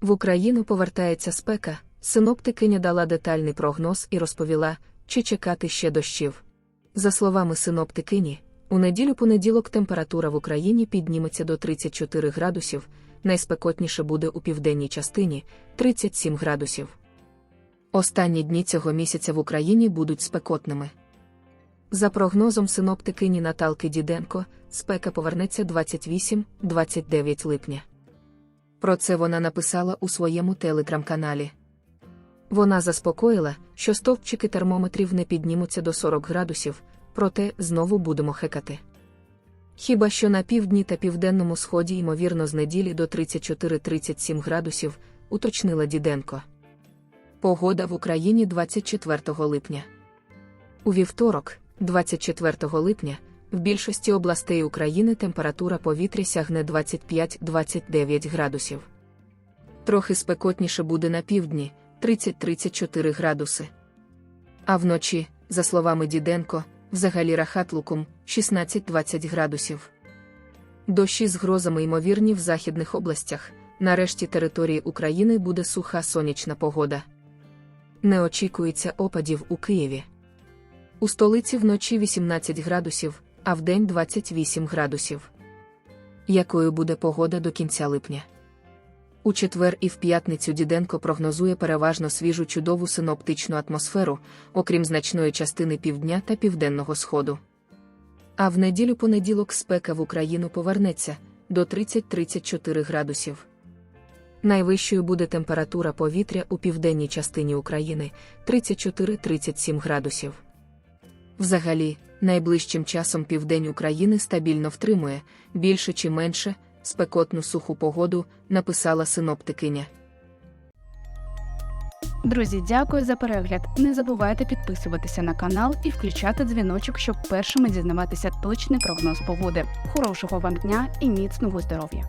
В Україну повертається спека. Синоптикиня дала детальний прогноз і розповіла, чи чекати ще дощів. За словами синоптикині, у неділю-понеділок температура в Україні підніметься до 34 градусів, найспекотніше буде у південній частині 37 градусів. Останні дні цього місяця в Україні будуть спекотними. За прогнозом синоптикині Наталки Діденко, спека повернеться 28-29 липня. Про це вона написала у своєму телеграм-каналі. Вона заспокоїла, що стовпчики термометрів не піднімуться до 40 градусів, проте знову будемо хекати. Хіба що на півдні та південному сході, ймовірно, з неділі до 34-37 градусів, уточнила Діденко. Погода в Україні 24 липня. У вівторок, 24 липня, в більшості областей України температура повітря сягне 25-29 градусів. Трохи спекотніше буде на півдні 30-34 градуси. А вночі, за словами Діденко, взагалі рахатлукум 16-20 градусів. Дощі з грозами ймовірні в західних областях. Нарешті території України буде суха сонячна погода. Не очікується опадів у Києві. У столиці вночі 18 градусів, а вдень 28 градусів. Якою буде погода до кінця липня? У четвер і в п'ятницю Діденко прогнозує переважно свіжу чудову синоптичну атмосферу, окрім значної частини півдня та південного сходу. А в неділю понеділок спека в Україну повернеться до 30-34 градусів. Найвищою буде температура повітря у південній частині України 34-37 градусів. Взагалі, найближчим часом південь України стабільно втримує, більше чи менше, спекотну суху погоду, написала синоптикиня. Друзі, дякую за перегляд. Не забувайте підписуватися на канал і включати дзвіночок, щоб першими дізнаватися точний прогноз погоди. Хорошого вам дня і міцного здоров'я!